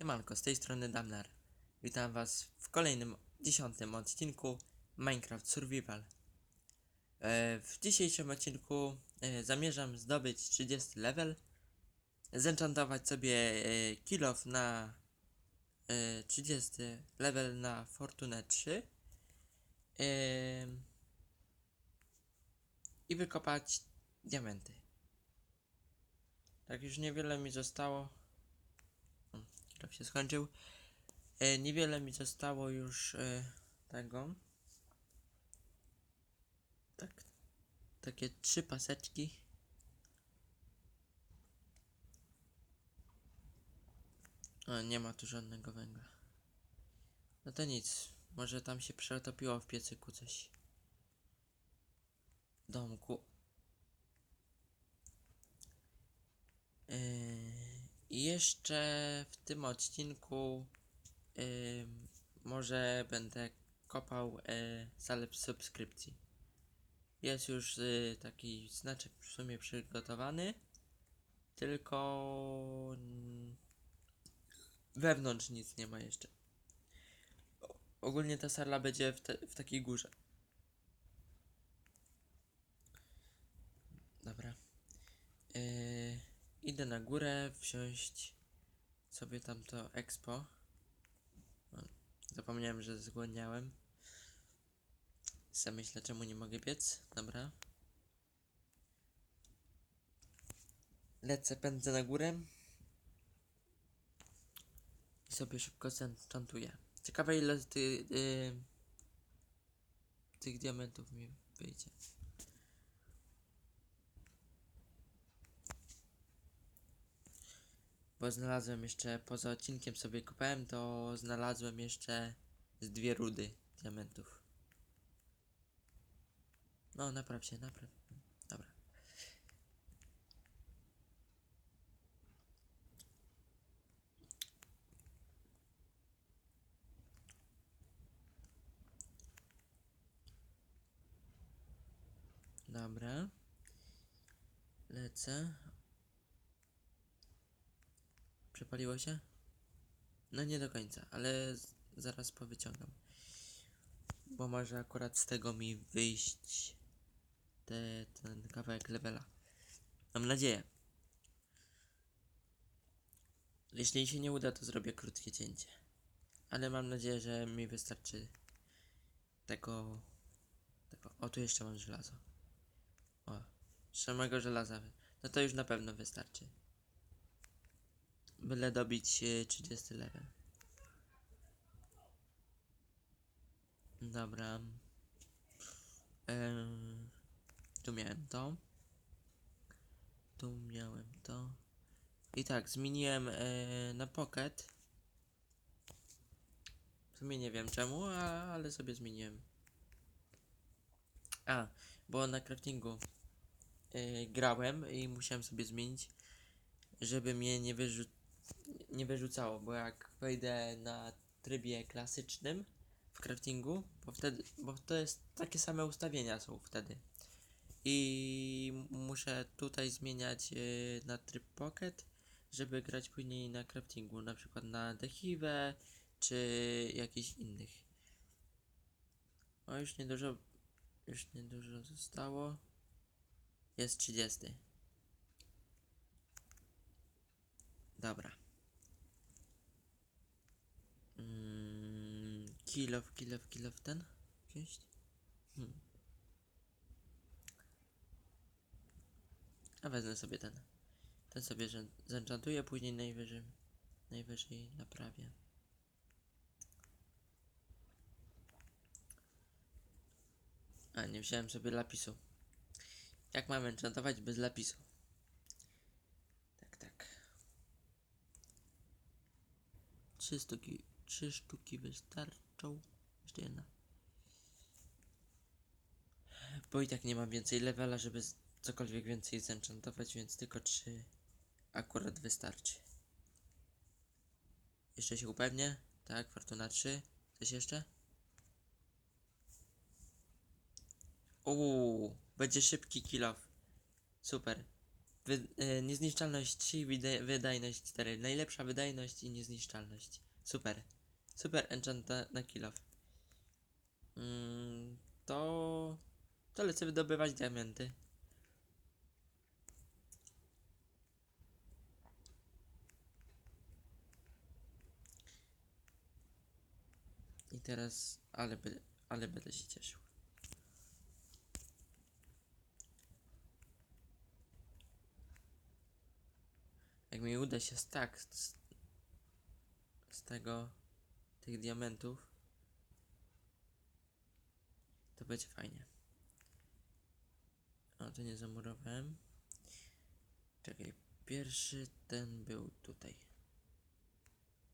Siemanko, z tej strony Damnar. Witam was w kolejnym, dziesiątym odcinku Minecraft Survival. E, w dzisiejszym odcinku e, zamierzam zdobyć 30 level, zenchantować sobie e, kill off na e, 30 level na Fortunę 3 e, i wykopać diamenty. Tak już niewiele mi zostało. Kilof się skończył. E, niewiele mi zostało już e, tego. Tak. Takie trzy paseczki. O, nie ma tu żadnego węgla. No to nic. Może tam się przetopiło w piecyku coś. Domku. Yy, I jeszcze w tym odcinku może będę kopał yy, salę subskrypcji. Jest już yy, taki znaczek w sumie przygotowany, tylko wewnątrz nic nie ma jeszcze. Ogólnie ta sala będzie w, te, w takiej górze. Dobra. Yy, idę na górę wziąć sobie tamto expo. O, Zapomniałem, że zgłodniałem. Sam myślę, czemu nie mogę biec. Dobra. Lecę, pędzę na górę. I sobie szybko zenchantuję. Ciekawe ile ty, yy, tych diamentów mi wyjdzie. Bo znalazłem jeszcze, poza odcinkiem sobie kopałem, to znalazłem jeszcze z dwie rudy diamentów. No, napraw się, napraw. Dobra. Dobra. Lecę. Przepaliło się? No nie do końca, ale zaraz powyciągam. Bo może akurat z tego mi wyjść te, ten kawałek levela. Mam nadzieję. Jeśli się nie uda, to zrobię krótkie cięcie. Ale mam nadzieję, że mi wystarczy tego... tego. O, tu jeszcze mam żelazo. O, samego żelaza. No to już na pewno wystarczy. Byle dobić e, 30 level. Dobra. Em, tu miałem to. Tu miałem to. I tak, zmieniłem e, na pocket. W sumie nie wiem czemu, a, ale sobie zmieniłem. A, bo na craftingu e, grałem i musiałem sobie zmienić, żeby mnie nie wyrzu nie wyrzucało, bo jak wejdę na trybie klasycznym w craftingu, bo wtedy, bo to jest takie same ustawienia są wtedy. I muszę tutaj zmieniać y, na tryb pocket, żeby grać później na craftingu, na przykład na dechiwę czy jakichś innych. O, już niedużo, już niedużo zostało. Jest 30. Dobra. Mm, kill off, kill off, kill off ten? Wziąć? Hmm. A wezmę sobie ten. Ten sobie zenchantuję, później najwyżej, najwyżej naprawię. A, nie wziąłem sobie lapisu. Jak mam enchantować bez lapisu? Tak, tak. Trzy sztuki, trzy sztuki wystarczą. Jeszcze jedna. Bo i tak nie mam więcej levela, żeby cokolwiek więcej zenchantować, więc tylko trzy akurat wystarczy. Jeszcze się upewnię. Tak, Fortuna 3. Coś jeszcze? Uuu, będzie szybki kill off. Super. Wy, e, niezniszczalność 3 i wyda- wydajność 4. Najlepsza wydajność i niezniszczalność. Super. Super enchant na, kill. Mm, to... To lecę wydobywać diamenty. I teraz... Ale, ale będę się cieszył. Jak mi uda się tak z, z tego, tych diamentów, to będzie fajnie. O, to nie zamurowałem. Czekaj, pierwszy ten był tutaj.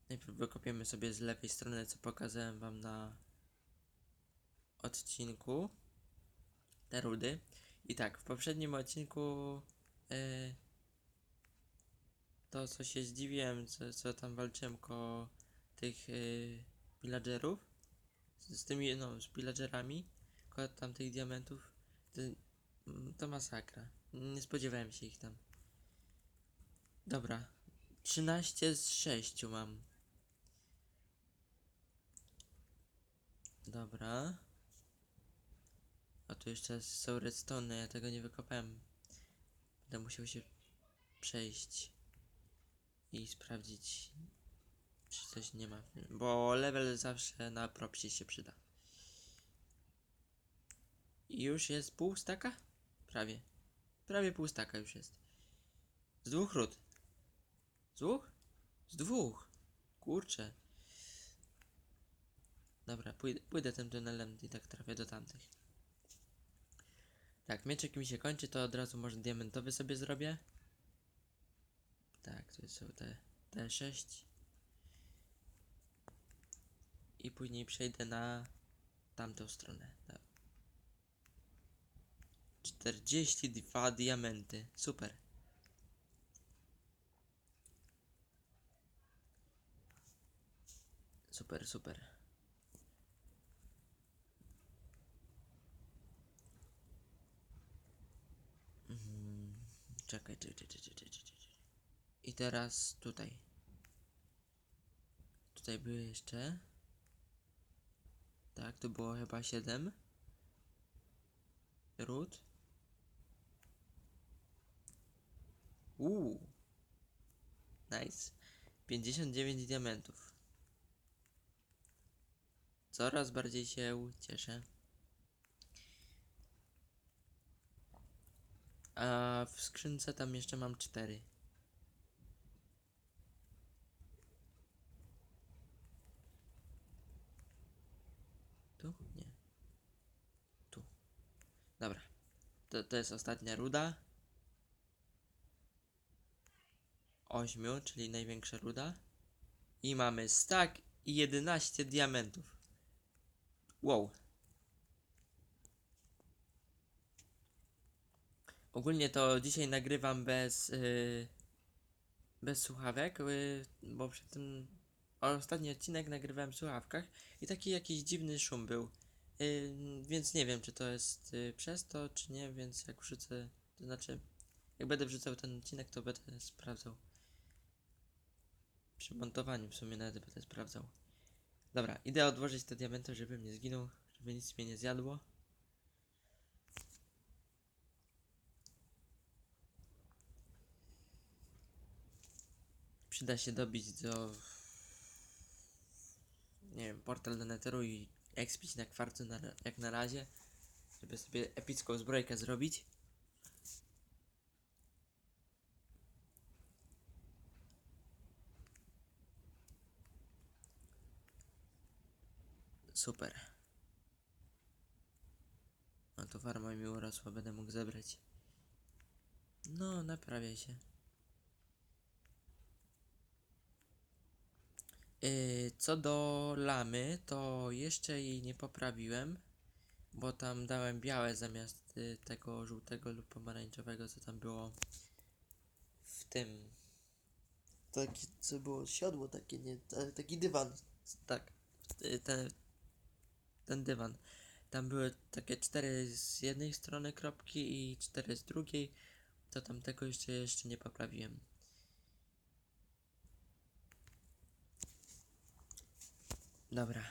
Najpierw wykopiemy sobie z lewej strony, co pokazałem wam na odcinku. Te rudy. I tak, w poprzednim odcinku e, to co się zdziwiłem, co, co tam walczyłem ko tych y, villagerów, z, z tymi, no, z villagerami, ko tam tych diamentów, to, mm, to masakra. Nie spodziewałem się ich tam. Dobra, 13 z 6 mam. Dobra. A tu jeszcze są redstone, ja tego nie wykopałem. Będę musiał się przejść i sprawdzić, czy coś nie ma. Bo level zawsze na propsie się przyda. I już jest pół staka? Prawie. Prawie pół staka już jest. Z dwóch ród. Z dwóch? Z dwóch. Kurczę. Dobra, pójdę, pójdę tym tunelem i tak trafię do tamtych. Tak, mieczek mi się kończy, to od razu może diamentowy sobie zrobię. Tak, to są te, te 6. I później przejdę na tamtą stronę. Na 42 diamenty. Super. Super, super. Mhm. Czekaj, czekaj, czekaj, czekaj. czekaj. I teraz tutaj. Tutaj były jeszcze. Tak, to było chyba 7. Ród. Uuu. Nice. 59 diamentów. Coraz bardziej się cieszę. A w skrzynce tam jeszcze mam 4. Tu? Nie. Tu. Dobra. To, to jest ostatnia ruda. Ośmiu, czyli największa ruda. I mamy stack i 11 diamentów. Wow. Ogólnie to dzisiaj nagrywam bez, yy, bez słuchawek, yy, bo przy tym ostatni odcinek nagrywałem w słuchawkach i taki jakiś dziwny szum był. Więc nie wiem, czy to jest yy, przez to, czy nie, więc jak wrzucę, to znaczy, jak będę wrzucał ten odcinek, to będę sprawdzał. Przy montowaniu w sumie nawet będę sprawdzał. Dobra, idę odłożyć te diamenty, żebym nie zginął, żeby nic mnie nie zjadło. Przyda się dobić do... Nie wiem, portal do Netheru i expić na kwarcu na, jak na razie. Żeby sobie epicką zbrojkę zrobić. Super. No to farma mi urosła, będę mógł zebrać. No, naprawia się. Co do lamy, to jeszcze jej nie poprawiłem, bo tam dałem białe zamiast y, tego żółtego lub pomarańczowego, co tam było w tym. Taki, co było siodło takie, nie, ta- taki dywan, tak, y, ten, ten dywan. Tam były takie cztery z jednej strony kropki i cztery z drugiej. to tamtego jeszcze, jeszcze nie poprawiłem. Dobra.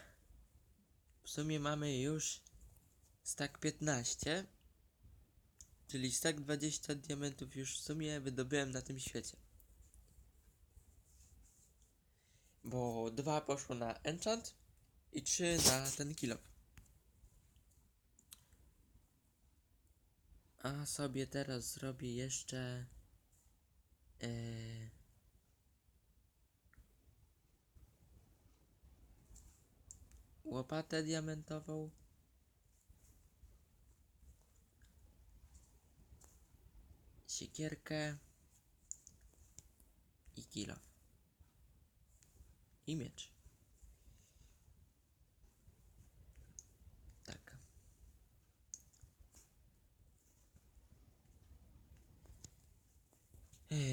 W sumie mamy już stack 15. Czyli stack 20 diamentów już w sumie wydobyłem na tym świecie. Bo dwa poszło na enchant i trzy na ten kill A sobie teraz zrobię jeszcze. E, łopatę diamentową. Siekierkę. I kilo. I miecz. Tak.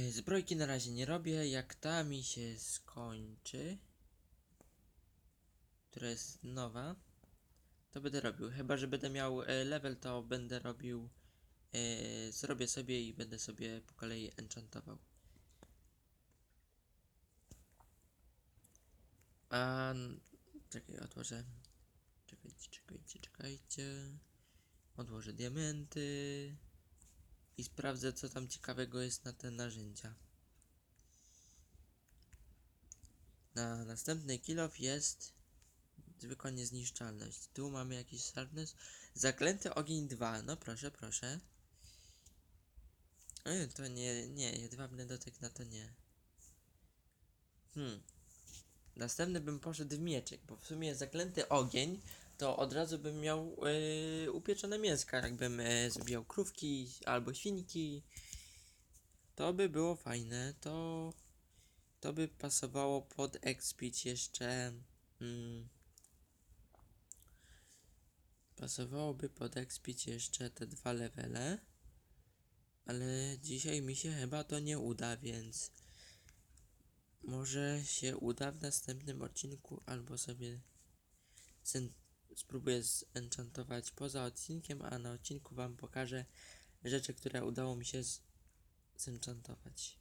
Zbrojki na razie nie robię. Jak ta mi się skończy, która jest nowa, to będę robił. Chyba, że będę miał e, level, to będę robił. E, zrobię sobie i będę sobie po kolei enchantował. A. Czekaj, odłożę. Czekajcie, czekajcie, czekajcie. Odłożę diamenty. I sprawdzę, co tam ciekawego jest na te narzędzia. Na następny kilof jest zwykła niezniszczalność. Tu mamy jakiś sharpness. Zaklęty ogień 2. No proszę, proszę. To nie, nie, jedwabny dotyk na to nie. Hmm. Następny bym poszedł w mieczek, bo w sumie zaklęty ogień to od razu bym miał yy, upieczone mięska, jakbym yy, zabijał krówki albo świnki. To by było fajne, to to by pasowało pod expić jeszcze mm, pasowałoby pod expić jeszcze te dwa levele. Ale dzisiaj mi się chyba to nie uda, więc może się uda w następnym odcinku, albo sobie spróbuję zenchantować poza odcinkiem, a na odcinku wam pokażę rzeczy, które udało mi się zenchantować.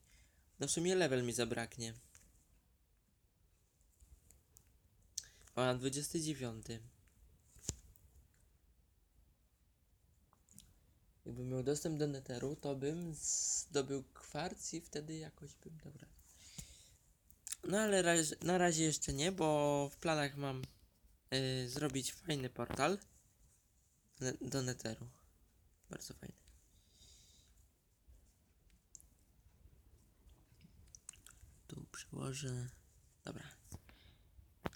No w sumie level mi zabraknie. O, na 29. Jakbym miał dostęp do neteru, to bym zdobył kwarc i wtedy jakoś bym dobra. No ale raz, na razie jeszcze nie, bo w planach mam y, zrobić fajny portal ne do neteru. Bardzo fajny. Tu przełożę. Dobra.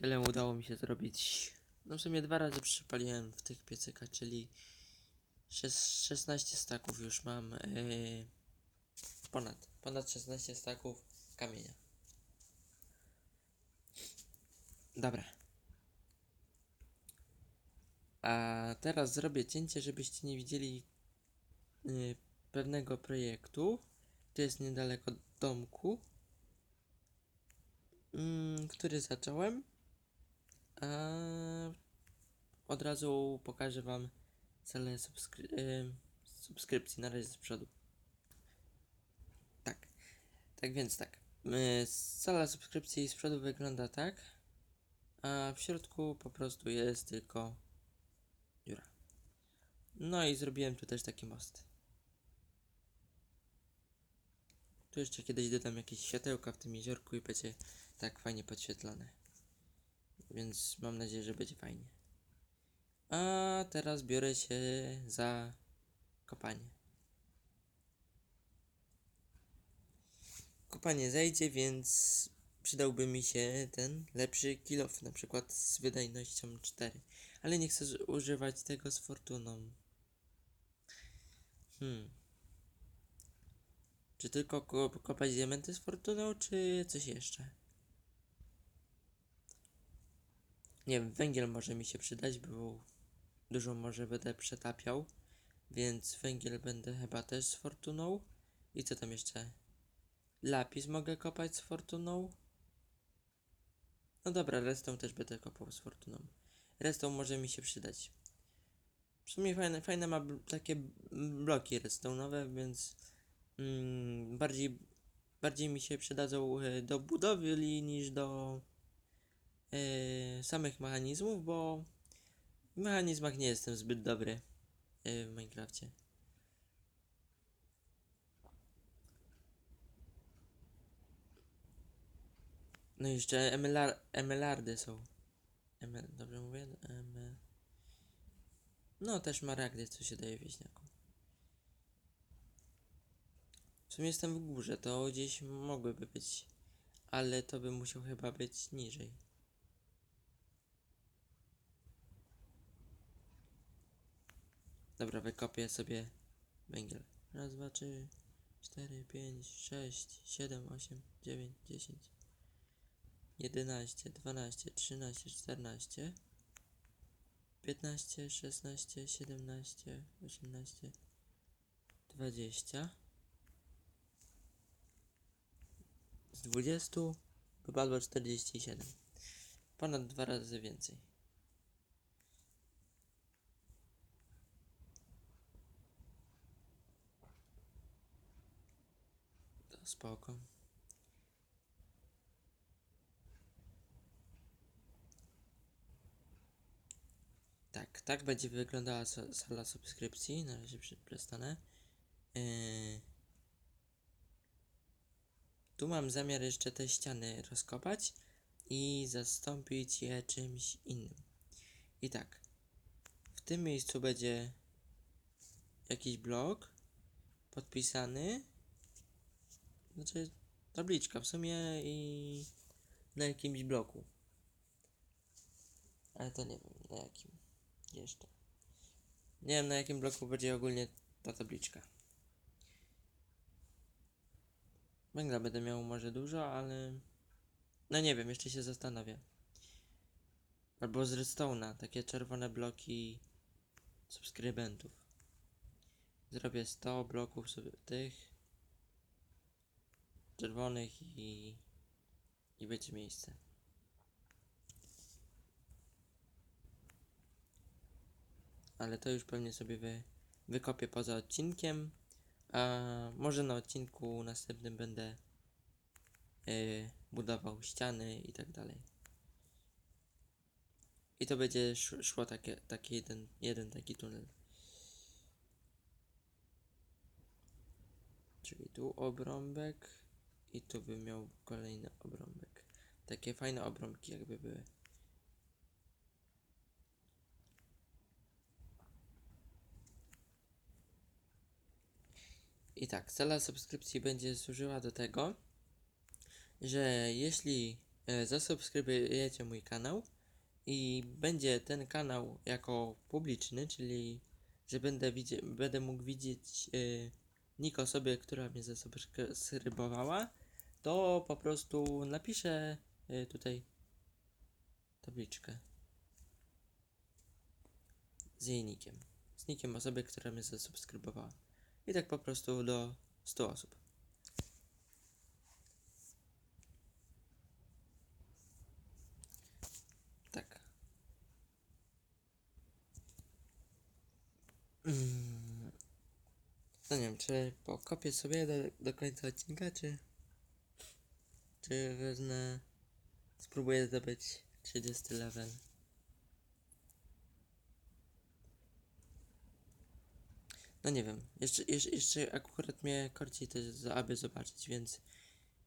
Tyle udało mi się zrobić. No w sumie dwa razy przypaliłem w tych piecykach, czyli 16 staków już mam. Yy, ponad. Ponad 16 staków kamienia. Dobra. A teraz zrobię cięcie, żebyście nie widzieli y, pewnego projektu. To jest niedaleko domku, mm, który zacząłem. A od razu pokażę Wam cele subskry- subskrypcji na razie z przodu. Tak. Tak więc tak. Y, Sala subskrypcji z przodu wygląda tak, a w środku po prostu jest tylko dziura. No i zrobiłem tu też taki most. Tu jeszcze kiedyś dodam jakieś światełka w tym jeziorku i będzie tak fajnie podświetlone. Więc mam nadzieję, że będzie fajnie. A teraz biorę się za kopanie. Kopanie zejdzie, więc przydałby mi się ten lepszy kilof, na przykład z wydajnością 4. Ale nie chcę używać tego z fortuną. Hmm. Czy tylko ko kopać diamenty z fortuną, czy coś jeszcze? Nie wiem, węgiel może mi się przydać, bo dużo może będę przetapiał. Więc węgiel będę chyba też z fortuną. I co tam jeszcze? Lapis mogę kopać z fortuną. No dobra, restą też będę kopał z fortuną. Restą może mi się przydać. W sumie fajne, fajne ma takie bloki restonowe, więc mm, bardziej, bardziej mi się przydadzą e, do budowli niż do e, samych mechanizmów, bo w mechanizmach nie jestem zbyt dobry e, w Minecrafcie. No jeszcze emelar emelardy są. Emel dobrze mówię? Emel no też maragdy, co się daje wieśniakom. W sumie jestem w górze, to gdzieś mogłyby być, ale to by musiał chyba być niżej. Dobra, wykopię sobie węgiel. Raz, dwa, trzy, cztery, pięć, sześć, siedem, osiem, dziewięć, dziesięć, jedenaście, dwanaście, trzynaście, czternaście, piętnaście, szesnaście, siedemnaście, osiemnaście, dwadzieścia. Z 20 wypadło 47. Ponad dwa razy więcej. Spoko. Tak, tak będzie wyglądała sa- sala subskrypcji. Na razie przestanę. Yy... Tu mam zamiar jeszcze te ściany rozkopać i zastąpić je czymś innym. I tak, w tym miejscu będzie jakiś blok podpisany, znaczy tabliczka w sumie i na jakimś bloku. Ale to nie wiem na jakim jeszcze. Nie wiem na jakim bloku będzie ogólnie ta tabliczka. Węgla będę miał może dużo, ale... No nie wiem, jeszcze się zastanowię. Albo z redstone'a, takie czerwone bloki subskrybentów. Zrobię 100 bloków tych czerwonych i... i będzie miejsce. Ale to już pewnie sobie wy, wykopię poza odcinkiem. A może na odcinku następnym będę yy, budował ściany i tak dalej. I to będzie sz- szło takie, taki jeden, jeden taki tunel. Czyli tu obrąbek i tu by miał kolejny obrąbek. Takie fajne obrąbki jakby były. I tak, cela subskrypcji będzie służyła do tego, że jeśli e, zasubskrybujecie mój kanał i będzie ten kanał jako publiczny, czyli że będę, będę mógł widzieć e, nick osoby, która mnie zasubskrybowała, to po prostu napiszę e, tutaj tabliczkę z jej nickiem. Z nickiem osoby, która mnie zasubskrybowała. I tak po prostu do 100 osób. Tak. Mm. No nie wiem, czy pokopię sobie do, do końca odcinka, czy... Czy wezmę... Spróbuję zdobyć 30 level. No nie wiem, jeszcze, jeszcze, jeszcze akurat mnie korci też, za- aby zobaczyć, więc,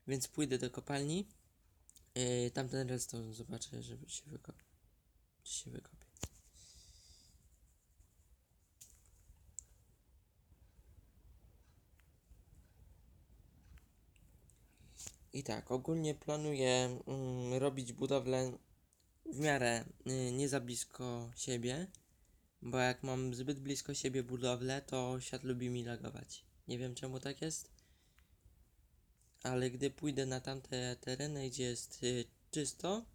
więc pójdę do kopalni. Yy, tamten redstone zobaczę, żeby się wykopie. Czy się wykopie. I tak, ogólnie planuję mm, robić budowlę w miarę y, nie za blisko siebie. Bo jak mam zbyt blisko siebie budowlę, to świat lubi mi lagować. Nie wiem czemu tak jest. Ale gdy pójdę na tamte tereny, gdzie jest y, czysto,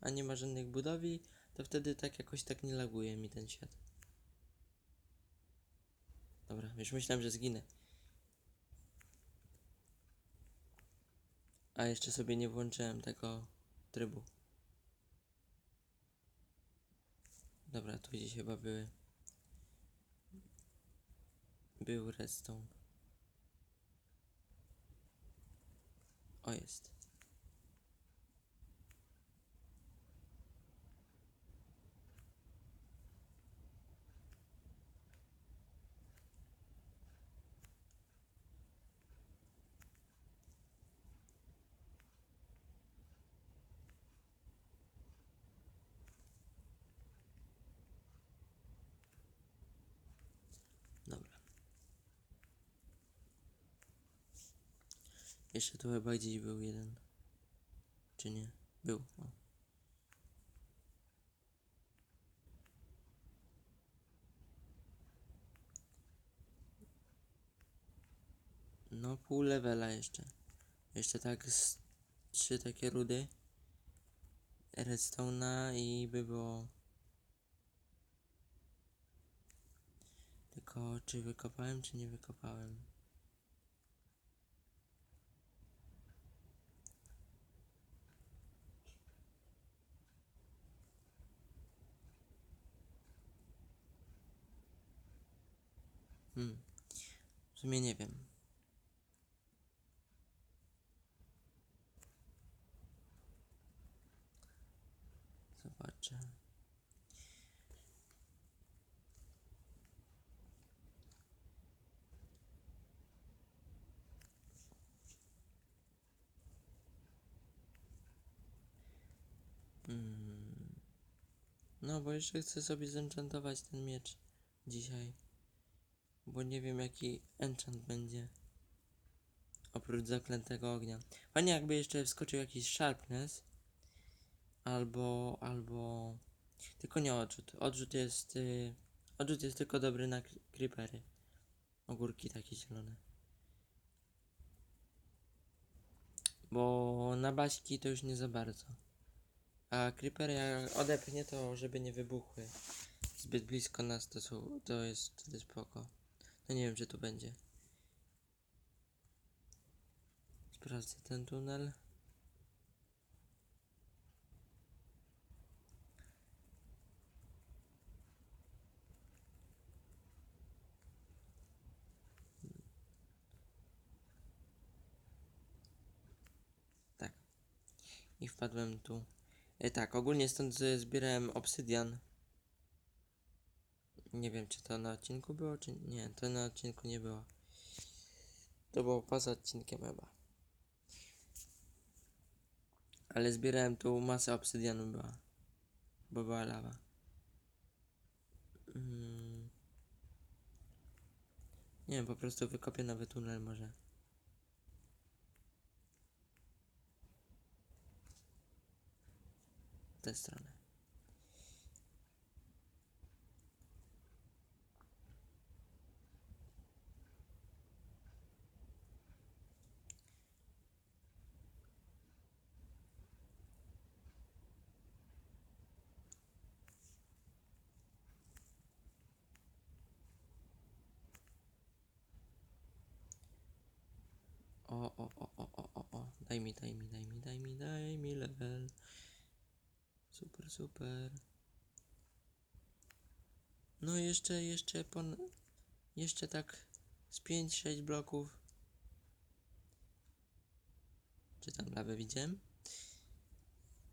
a nie ma żadnych budowli, to wtedy tak jakoś tak nie laguje mi ten świat. Dobra, już myślałem, że zginę. A jeszcze sobie nie włączyłem tego trybu. Dobra, tu gdzieś chyba były. Był redstone. O jest. Jeszcze tu chyba gdzieś był jeden. Czy nie? Był. O. No pół levela jeszcze. Jeszcze tak z trzy takie rudy. Redstone'a i by było... Tylko czy wykopałem, czy nie wykopałem? Hmm. W sumie nie wiem. Zobaczę. Mm. No, bo jeszcze chcę sobie zenchantować ten miecz dzisiaj. Bo nie wiem jaki enchant będzie. Oprócz zaklętego ognia. Fajnie jakby jeszcze wskoczył jakiś sharpness. Albo, albo... Tylko nie odrzut. Odrzut jest... Y... Odrzut jest tylko dobry na cre- creepery. Ogórki takie zielone. Bo na baśki to już nie za bardzo. A creepery jak odepchnie to żeby nie wybuchły. Zbyt blisko nas to są, to jest wtedy spoko. No nie wiem, czy tu będzie. Sprawdzę ten tunel. Tak. I wpadłem tu. E, tak, ogólnie stąd zbierałem obsydian. Nie wiem, czy to na odcinku było, czy nie. To na odcinku nie było. To było poza odcinkiem chyba. Ale zbierałem tu masę obsydianu była. Bo była lawa. Mm. Nie wiem, po prostu wykopię nowy tunel może. W tę stronę. O, o, o, o, o, o, o. Daj mi, daj mi, daj mi, daj mi, daj mi level. Super, super. No jeszcze, jeszcze pon... Jeszcze tak z 5-6 bloków. Czy tam lawę widziałem?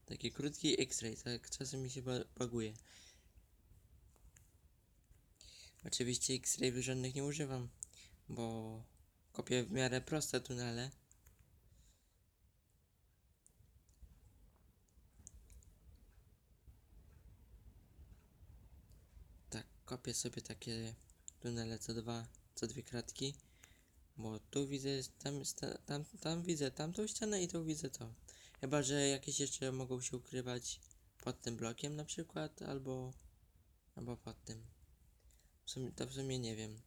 Taki krótki X-ray, tak czasem mi się ba- baguje. Oczywiście X-ray żadnych nie używam, bo kopię w miarę proste tunele. Tak, kopię sobie takie tunele co dwa, co dwie kratki. Bo tu widzę, tam, tam, tam widzę tamtą ścianę i tu widzę to. Chyba, że jakieś jeszcze mogą się ukrywać pod tym blokiem na przykład, albo, albo pod tym. W sumie, to w sumie nie wiem.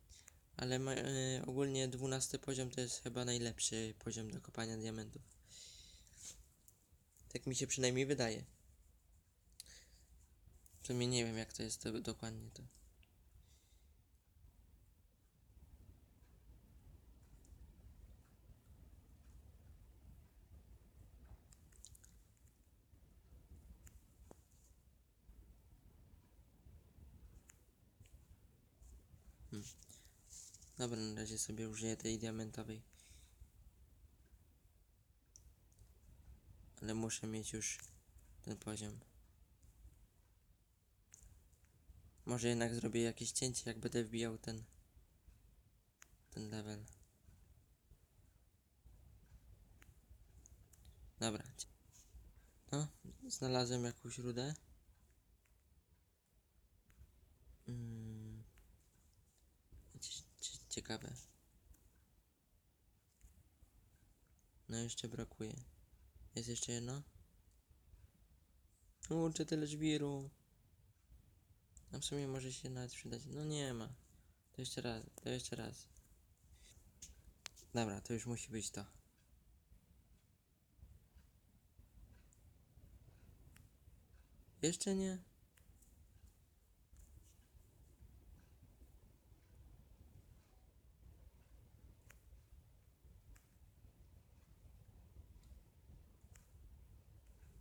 Ale ma, y, ogólnie 12 poziom to jest chyba najlepszy poziom do kopania diamentów. Tak mi się przynajmniej wydaje. W sumie nie wiem jak to jest to, dokładnie to. Dobra, na razie sobie użyję tej diamentowej. Ale muszę mieć już ten poziom. Może jednak zrobię jakieś cięcie, jak będę wbijał ten ten level. Dobra. No, znalazłem jakąś rudę. Mm. Cie- cie- Ciekawe. No jeszcze brakuje. Jest jeszcze jedno? Kurczę, tyle żwiru. A w sumie może się nawet przydać. No nie ma. To jeszcze raz, to jeszcze raz. Dobra, to już musi być to. Jeszcze nie?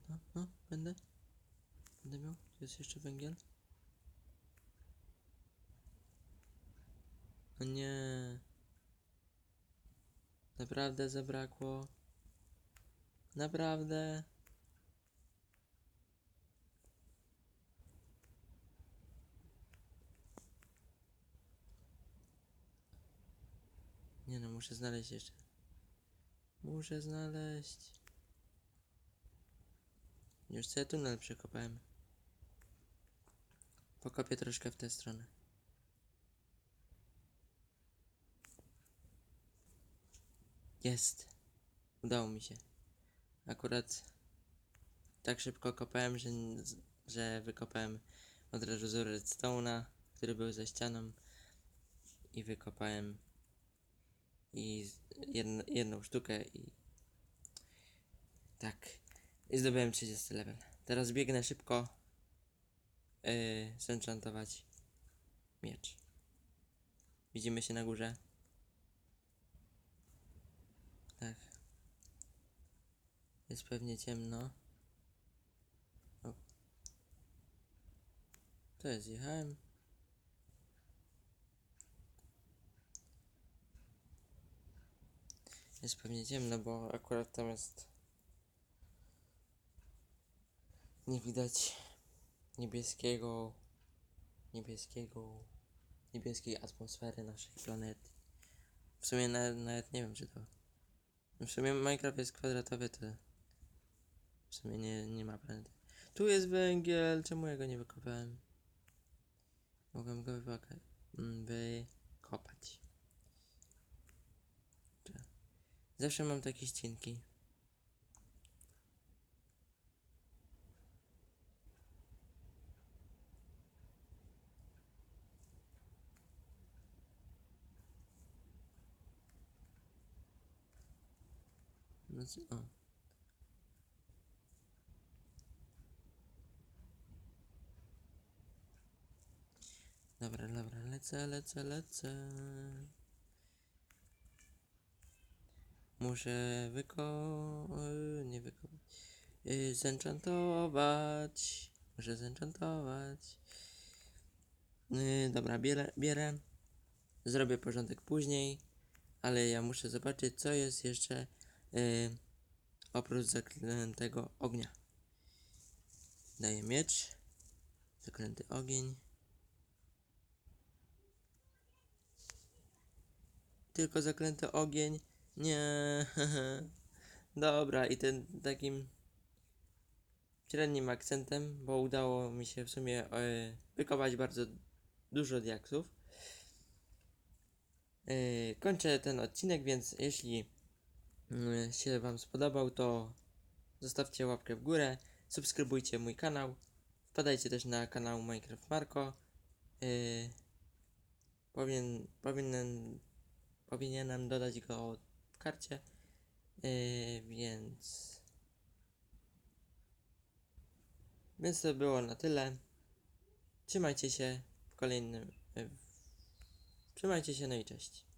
No, no, będę. Będę miał. Jest jeszcze węgiel? O nie. Naprawdę zabrakło. Naprawdę. Nie no, muszę znaleźć jeszcze. Muszę znaleźć. Już sobie tunel przekopałem. Pokopię troszkę w tę stronę. Jest. Udało mi się. Akurat tak szybko kopałem, że, że wykopałem od razu redstone'a, który był za ścianą i wykopałem i jedno, jedną sztukę i tak. I zdobyłem 30 level. Teraz biegnę szybko yy, zenchantować miecz. Widzimy się na górze. Tak. Jest pewnie ciemno. O. To jest, jechałem. Jest pewnie ciemno, bo akurat tam jest. Nie widać niebieskiego. Niebieskiego. Niebieskiej atmosfery naszej planety. W sumie nawet, nawet nie wiem, czy to. W sumie Minecraft jest kwadratowy, to w sumie nie, nie ma planety. Tu jest węgiel, czemu ja go nie wykopałem? Mogłem go mm, wykopać. Zawsze mam takie ścinki. Dobra, dobra, lecę, lecę, lecę. Muszę wyko... nie wyko... Yy, zenchantować. Muszę zenchantować. Yy, dobra, bierę, bierę. Zrobię porządek później. Ale ja muszę zobaczyć, co jest jeszcze yy, oprócz zaklętego ognia. Daję miecz. Zaklęty ogień. Tylko zaklęty ogień. Nie. Dobra, i ten takim średnim akcentem, bo udało mi się w sumie wykopać bardzo dużo diaksów. E, kończę ten odcinek, więc jeśli się Wam spodobał, to zostawcie łapkę w górę, subskrybujcie mój kanał, wpadajcie też na kanał Minecraft Marco. E, powinien, powinien, powinienem dodać go w karcie, e, więc więc to było na tyle. Trzymajcie się w kolejnym. Trzymajcie się, no i cześć.